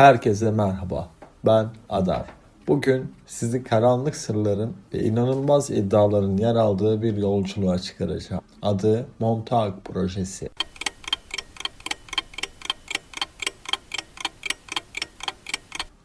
Herkese merhaba. Ben Adar. Bugün sizi karanlık sırların ve inanılmaz iddiaların yer aldığı bir yolculuğa çıkaracağım. Adı Montauk Projesi.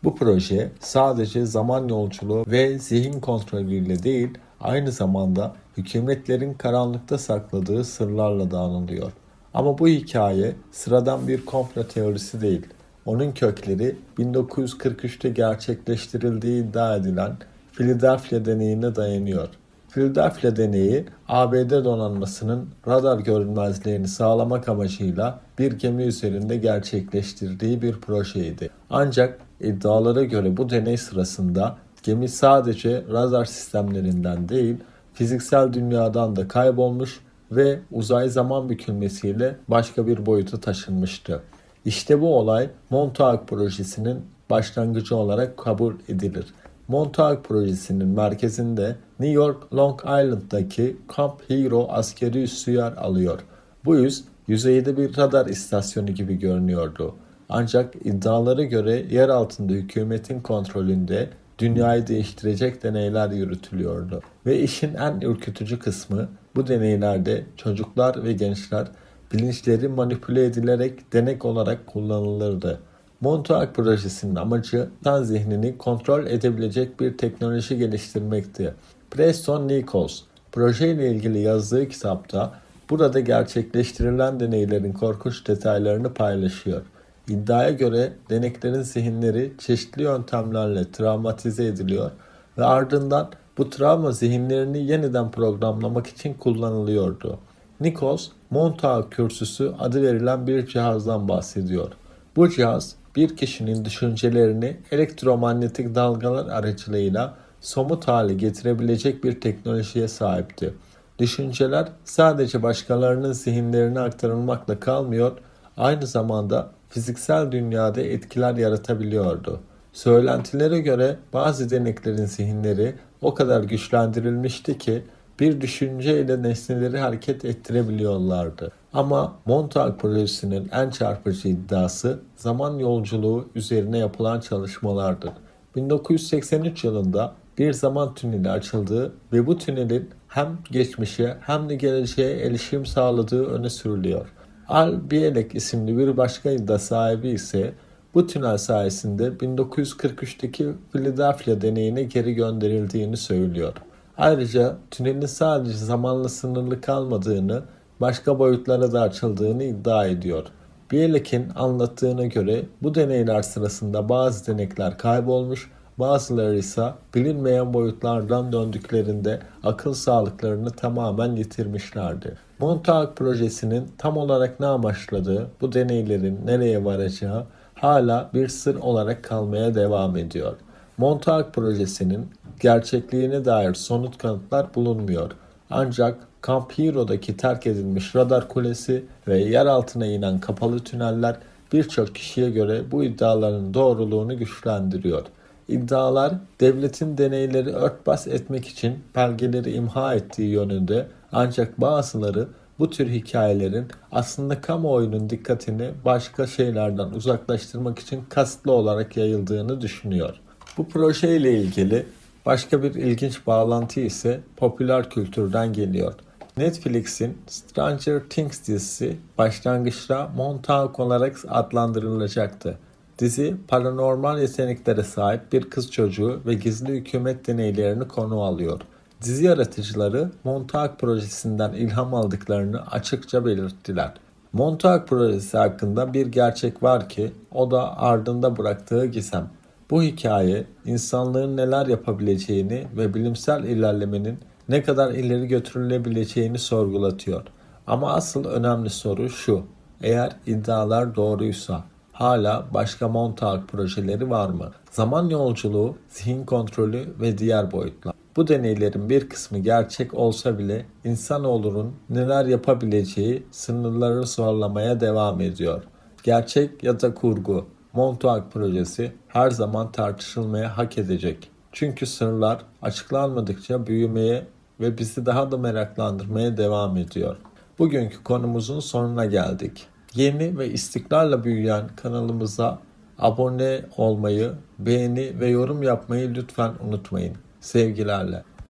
Bu proje sadece zaman yolculuğu ve zihin kontrolüyle değil, aynı zamanda hükümetlerin karanlıkta sakladığı sırlarla da anılıyor. Ama bu hikaye sıradan bir komplo teorisi değil. Onun kökleri 1943'te gerçekleştirildiği iddia edilen Philadelphia deneyine dayanıyor. Philadelphia deneyi ABD donanmasının radar görünmezliğini sağlamak amacıyla bir gemi üzerinde gerçekleştirdiği bir projeydi. Ancak iddialara göre bu deney sırasında gemi sadece radar sistemlerinden değil fiziksel dünyadan da kaybolmuş ve uzay zaman bükülmesiyle başka bir boyuta taşınmıştı. İşte bu olay Montauk projesinin başlangıcı olarak kabul edilir. Montauk projesinin merkezinde New York Long Island'daki Camp Hero askeri üssü yer alıyor. Bu üs yüzeyde bir radar istasyonu gibi görünüyordu. Ancak iddialara göre yer altında hükümetin kontrolünde dünyayı değiştirecek deneyler yürütülüyordu. Ve işin en ürkütücü kısmı bu deneylerde çocuklar ve gençler bilinçleri manipüle edilerek denek olarak kullanılırdı. Montauk projesinin amacı insan zihnini kontrol edebilecek bir teknoloji geliştirmekti. Preston Nichols, projeyle ilgili yazdığı kitapta burada gerçekleştirilen deneylerin korkunç detaylarını paylaşıyor. İddiaya göre deneklerin zihinleri çeşitli yöntemlerle travmatize ediliyor ve ardından bu travma zihinlerini yeniden programlamak için kullanılıyordu. Nichols, Montauk kürsüsü adı verilen bir cihazdan bahsediyor. Bu cihaz bir kişinin düşüncelerini elektromanyetik dalgalar aracılığıyla somut hale getirebilecek bir teknolojiye sahipti. Düşünceler sadece başkalarının zihinlerine aktarılmakla kalmıyor, aynı zamanda fiziksel dünyada etkiler yaratabiliyordu. Söylentilere göre bazı deneklerin zihinleri o kadar güçlendirilmişti ki bir düşünceyle nesneleri hareket ettirebiliyorlardı. Ama Montauk projesinin en çarpıcı iddiası zaman yolculuğu üzerine yapılan çalışmalardır. 1983 yılında bir zaman tüneli açıldığı ve bu tünelin hem geçmişe hem de geleceğe erişim sağladığı öne sürülüyor. Al Bielek isimli bir başka iddia sahibi ise bu tünel sayesinde 1943'teki Philadelphia deneyine geri gönderildiğini söylüyor. Ayrıca tünelin sadece zamanla sınırlı kalmadığını, başka boyutlara da açıldığını iddia ediyor. Bielek'in anlattığına göre bu deneyler sırasında bazı denekler kaybolmuş, bazıları ise bilinmeyen boyutlardan döndüklerinde akıl sağlıklarını tamamen yitirmişlerdi. Montauk projesinin tam olarak ne amaçladığı, bu deneylerin nereye varacağı hala bir sır olarak kalmaya devam ediyor. Montauk projesinin gerçekliğine dair somut kanıtlar bulunmuyor. Ancak Camp Hero'daki terk edilmiş radar kulesi ve yer altına inen kapalı tüneller birçok kişiye göre bu iddiaların doğruluğunu güçlendiriyor. İddialar devletin deneyleri örtbas etmek için belgeleri imha ettiği yönünde ancak bazıları bu tür hikayelerin aslında kamuoyunun dikkatini başka şeylerden uzaklaştırmak için kasıtlı olarak yayıldığını düşünüyor. Bu projeyle ilgili başka bir ilginç bağlantı ise popüler kültürden geliyor. Netflix'in Stranger Things dizisi başlangıçta Montauk olarak adlandırılacaktı. Dizi paranormal yeteneklere sahip bir kız çocuğu ve gizli hükümet deneylerini konu alıyor. Dizi yaratıcıları Montauk projesinden ilham aldıklarını açıkça belirttiler. Montauk projesi hakkında bir gerçek var ki o da ardında bıraktığı gizem. Bu hikaye insanlığın neler yapabileceğini ve bilimsel ilerlemenin ne kadar ileri götürülebileceğini sorgulatıyor. Ama asıl önemli soru şu. Eğer iddialar doğruysa hala başka Montauk projeleri var mı? Zaman yolculuğu, zihin kontrolü ve diğer boyutlar. Bu deneylerin bir kısmı gerçek olsa bile insanoğlunun neler yapabileceği sınırları zorlamaya devam ediyor. Gerçek ya da kurgu, Montauk projesi her zaman tartışılmaya hak edecek. Çünkü sırlar açıklanmadıkça büyümeye ve bizi daha da meraklandırmaya devam ediyor. Bugünkü konumuzun sonuna geldik. Yeni ve istikrarla büyüyen kanalımıza Abone olmayı, beğeni ve yorum yapmayı lütfen unutmayın. Sevgilerle.